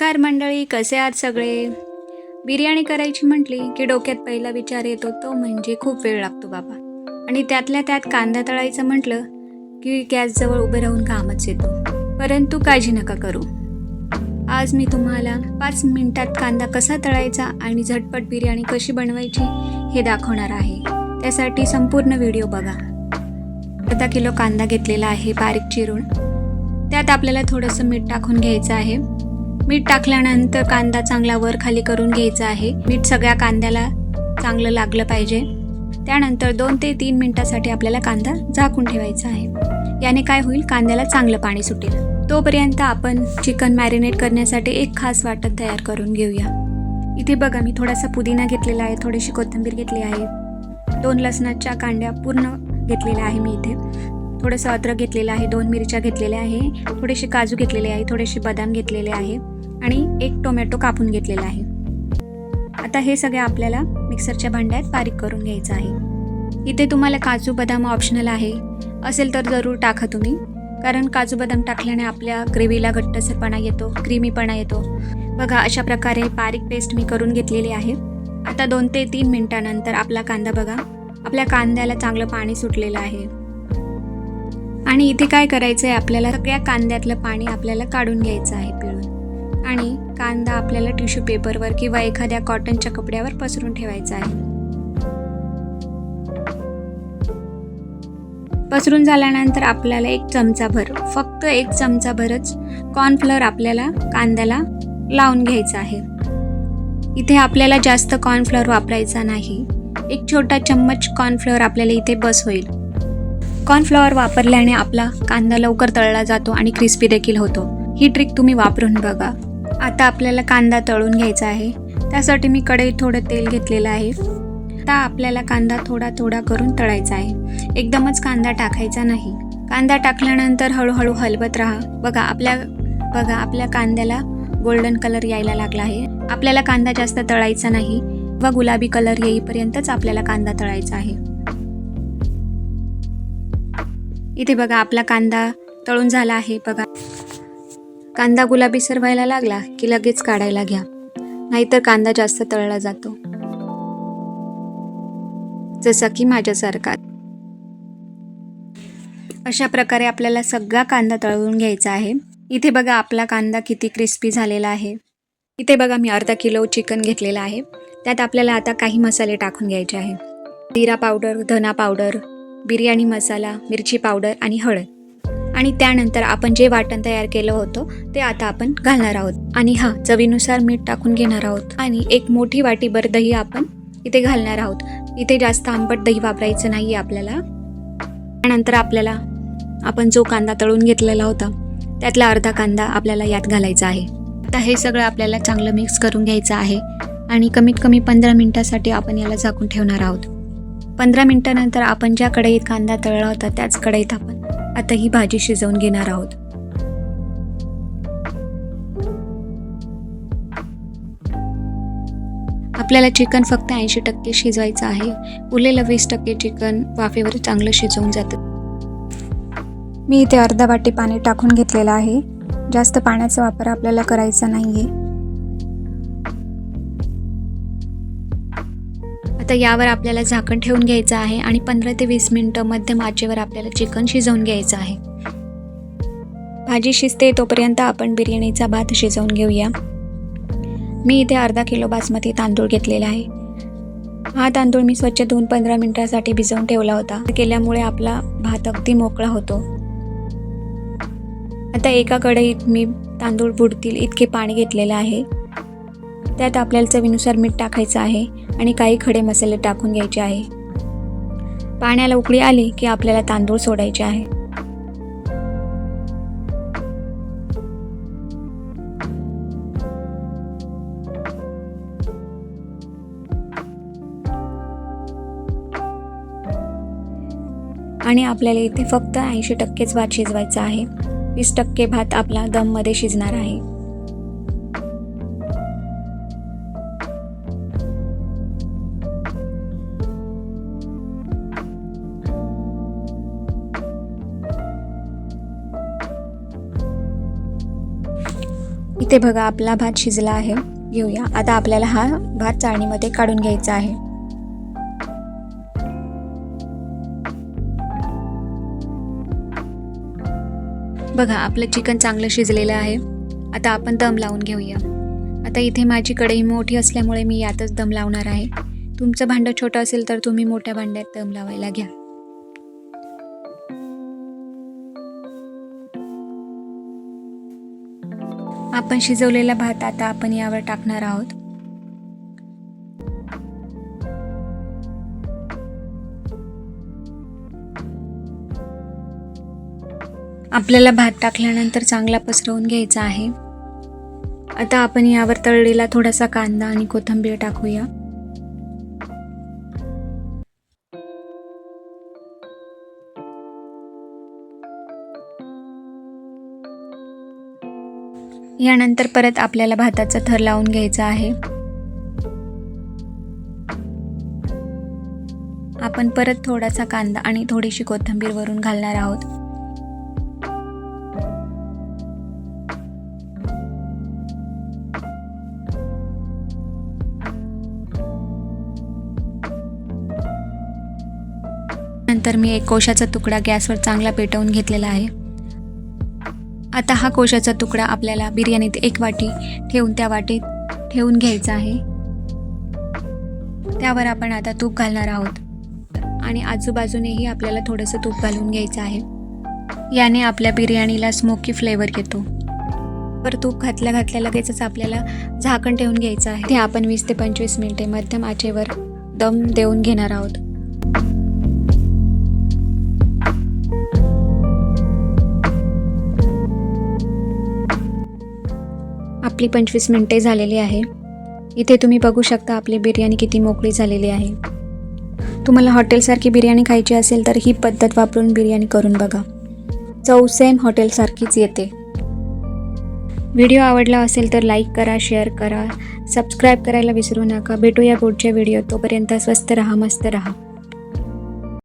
नमस्कार मंडळी कसे आहात सगळे? बिर्याणी करायची म्हटली की डोक्यात पहिला विचार येतो तो म्हणजे खूप वेळ लागतो बाबा. आणि त्यातल्या त्यात कांदा तळायचं म्हटलं की गॅसजवळ उभं राहून कामच येतो. परंतु काळजी नका करू. आज मी तुम्हाला पाच मिनिटात कांदा कसा तळायचा आणि झटपट बिर्याणी कशी बनवायची हे दाखवणार आहे. त्यासाठी संपूर्ण व्हिडिओ बघा. अर्धा किलो कांदा घेतलेला आहे बारीक चिरून. त्यात आपल्याला थोडंसं मीठ टाकून घ्यायचं आहे. मीठ टाकल्यानंतर कांदा चांगला वर खाली करून घ्यायचा आहे. मीठ सगळ्या कांद्याला चांगलं लागलं पाहिजे. त्यानंतर दोन ते तीन मिनिटासाठी आपल्याला कांदा झाकून ठेवायचा आहे. याने काय होईल? कांद्याला चांगलं पाणी सुटेल. तोपर्यंत आपण चिकन मॅरिनेट करण्यासाठी एक खास वाटण तयार करून घेऊया. इथे बघा मी थोडासा पुदिना घेतलेला आहे थोडीशी कोथिंबीर घेतली आहे. दोन लसणाच्या कांड्या पूर्ण घेतलेल्या आहे मी इथे. थोडंसं अद्रक घेतलेलं आहे दोन मिरच्या घेतलेल्या आहे थोडेसे काजू घेतलेले आहे थोडेसे बदाम घेतलेले आहे. आणि एक टोमॅटो कापून घेतलेला आहे. आता हे सगळं आपल्याला मिक्सरच्या भांड्यात बारीक करून घ्यायचं आहे. इथे तुम्हाला काजू बदाम ऑप्शनल आहे. असेल तर जरूर टाका तुम्ही. कारण काजू बदाम टाकल्याने आपल्या ग्रेव्हीला घट्टसरपणा येतो क्रीमीपणा येतो. बघा अशा प्रकारे बारीक पेस्ट मी करून घेतलेली आहे. आता दोन ते तीन मिनटानंतर आपला कांदा बघा. आपल्या कांद्याला चांगलं पाणी सुटलेलं आहे. आणि इथे काय करायचं आहे आपल्याला सगळ्या कांद्यातलं पाणी आपल्याला काढून घ्यायचं आहे पिळून. आणि कांदा आपल्याला टिश्यू पेपरवर किंवा एखाद्या कॉटनच्या कपड्यावर पसरून ठेवायचा आहे. पसरून झाल्यानंतर आपल्याला एक चमचाभर फक्त एक चमचाभरच कॉर्नफ्लोअर आपल्याला कांद्याला लावून घ्यायचं आहे. इथे आपल्याला जास्त कॉर्नफ्लोअर वापरायचा नाही. एक छोटा चम्मच कॉर्नफ्लोअर आपल्याला इथे बस होईल. कॉर्नफ्लॉवर वापरल्याने आपला कांदा लवकर तळला जातो आणि क्रिस्पी देखील होतो. ही ट्रिक तुम्ही वापरून बघा. आता आपल्याला कांदा तळून घ्यायचा आहे. त्यासाठी मी कढईत थोडं तेल घेतलेलं आहे. आता आपल्याला कांदा थोडा थोडा करून तळायचा आहे. एकदमच कांदा टाकायचा नाही. कांदा टाकल्यानंतर हळूहळू हलवत राहा. बघा आपल्या बघा आपल्या कांद्याला गोल्डन कलर यायला लागला आहे. आपल्याला कांदा जास्त तळायचा नाही व गुलाबी कलर येईपर्यंतच आपल्याला कांदा तळायचा आहे. इथे बघा आपला कांदा तळून झाला आहे. बघा. कांदा गुलाबी सर व्हायला लागला की लगेच काढायला घ्या. नाहीतर कांदा जास्त तळला जातो. जसा की माझ्यासारखा. अशा प्रकारे आपल्याला सगळा कांदा तळवून घ्यायचा आहे. इथे बघा आपला कांदा किती क्रिस्पी झालेला आहे. इथे बघा मी अर्धा किलो चिकन घेतलेलं आहे. त्यात आपल्याला आता काही मसाले टाकून घ्यायचे आहे. जिरा पावडर धना पावडर बिर्याणी मसाला मिरची पावडर आणि हळद. आणि त्यानंतर आपण जे वाटण तयार केलं होतं ते आता आपण घालणार आहोत. आणि हा चवीनुसार मीठ टाकून घेणार आहोत. आणि एक मोठी वाटीभर दही आपण इथे घालणार आहोत. इथे जास्त आंबट दही वापरायचं नाही आहे आपल्याला. त्यानंतर आपल्याला आपण जो कांदा तळून घेतलेला होता त्यातला अर्धा कांदा आपल्याला यात घालायचा आहे. आता हे सगळं आपल्याला चांगलं मिक्स करून घ्यायचं आहे. आणि कमीत कमी पंधरा मिनटासाठी आपण याला झाकून ठेवणार आहोत. पंधरा मिनटानंतर आपण ज्या कढईत कांदा तळला होता त्याच कढईत आपण आता ही भाजी शिजवून घेणार आहोत. आपल्याला चिकन फक्त ऐंशी टक्के शिजवायचं आहे. उरलेलं वीस टक्के चिकन वाफेवर चांगलं शिजवून जातं. मी इथे अर्धा वाटी पाणी टाकून घेतलेलं आहे. जास्त पाण्याचा वापर आपल्याला करायचा नाही आहे आता यावर आपल्याला झाकण ठेवून घ्यायचं आहे आणि पंधरा ते वीस मिनटं मध्यम आचेवर आपल्याला चिकन शिजवून घ्यायचं आहे. भाजी शिजते तोपर्यंत आपण बिर्याणीचा भात शिजवून घेऊया. मी इथे अर्धा किलो बासमती तांदूळ घेतलेला आहे. हा तांदूळ मी स्वच्छ धुवून पंधरा मिनिटासाठी भिजवून ठेवला होता. केल्यामुळे आपला भात अगदी मोकळा होतो. आता एका कढईत मी तांदूळ बुडतील इतके पाणी घेतलेलं आहे. त्यात आपल्याला चवीनुसार मीठ टाकायचं आहे आणि काही खडे मसाले टाकून घ्यायचे आहे. पाण्याला उकळी आली की आपल्याला तांदूळ सोडायचे आहे. आणि आपल्याला इथे फक्त ऐंशी टक्केच भात शिजवायचा आहे. वीस टक्के भात आपला दममध्ये शिजणार आहे. इथे बघा आपला भात शिजला आहे. घेऊया. आता आपल्याला हा भात चाळणीमध्ये काढून घ्यायचा आहे. बघा आपलं चिकन चांगलं शिजलेलं आहे. आता आपण दम लावून घेऊया. आता इथे माझी कढई मोठी असल्यामुळे मी यातच दम लावणार आहे. तुमचं भांडं छोटं असेल तर तुम्ही मोठ्या भांड्यात दम लावायला घ्या. आपण शिजवलेला भात आता आपण यावर टाकणार आहोत. आपल्याला भात टाकल्यानंतर चांगला पसरवून घ्यायचा आहे. आता आपण यावर तळलेला थोडासा कांदा आणि कोथिंबीर टाकूया. यानंतर परत आपल्याला भाताचा थर लावून घ्यायचा आहे. आपण परत थोडासा कांदा आणि थोडीशी कोथिंबीर वरून घालणार आहोत. नंतर मी एक कोशाचा तुकडा गॅसवर चांगला पेटवून घेतलेला आहे. आता हा कोशाचा तुकडा आपल्याला बिर्याणीत एक वाटी ठेवून त्या वाटीत ठेवून घ्यायचा आहे. त्यावर आपण आता तूप घालणार आहोत. आणि आजूबाजूनेही आपल्याला थोडंसं तूप घालून घ्यायचं आहे. याने आपल्या बिर्याणीला स्मोकी फ्लेवर येतो. पर तूप घातल्या घातल्या लगेचच आपल्याला झाकण ठेवून घ्यायचं आहे. ते आपण वीस ते पंचवीस मिनिटे मध्यम आचेवर दम देऊन घेणार आहोत. आपली पंचवीस मिनटे झालेली आहे. इथे तुम्ही बघू शकता आपली बिर्याणी किती मोकळी झालेली आहे. तुम्हाला हॉटेलसारखी बिर्याणी खायची असेल तर ही पद्धत वापरून बिर्याणी करून बघा. चव सेम हॉटेलसारखीच येते. व्हिडिओ आवडला असेल तर लाईक करा शेअर करा सबस्क्राईब करायला विसरू नका. भेटूया पुढच्या व्हिडिओ तोपर्यंत स्वस्त रहा मस्त रहा.